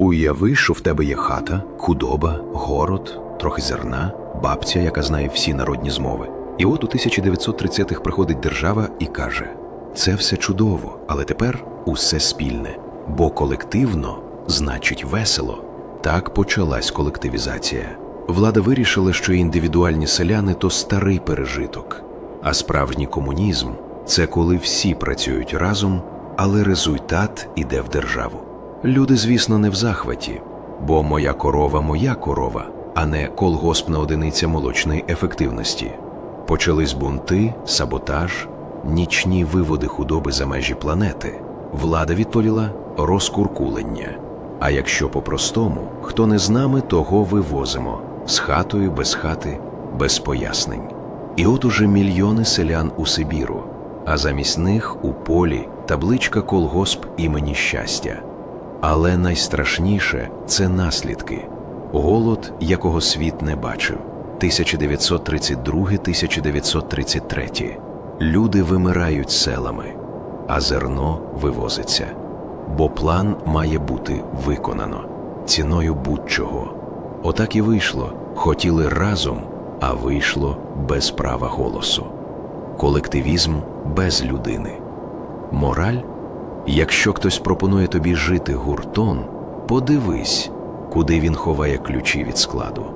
Уяви, що в тебе є хата, худоба, город, трохи зерна, бабця, яка знає всі народні змови. І от у 1930-х приходить держава і каже: це все чудово, але тепер усе спільне, бо колективно значить весело. Так почалась колективізація. Влада вирішила, що індивідуальні селяни то старий пережиток, а справжній комунізм це коли всі працюють разом, але результат іде в державу. Люди, звісно, не в захваті, бо моя корова моя корова, а не колгоспна одиниця молочної ефективності. Почались бунти, саботаж, нічні виводи худоби за межі планети. Влада відповіла розкуркулення. А якщо по-простому, хто не з нами, того вивозимо з хатою, без хати, без пояснень. І от уже мільйони селян у Сибіру, а замість них у полі табличка колгосп імені щастя. Але найстрашніше це наслідки голод, якого світ не бачив. 1932-1933. Люди вимирають селами, а зерно вивозиться. Бо план має бути виконано ціною будь-чого. Отак і вийшло. Хотіли разом, а вийшло без права голосу. Колективізм без людини. Мораль Якщо хтось пропонує тобі жити гуртом, подивись, куди він ховає ключі від складу.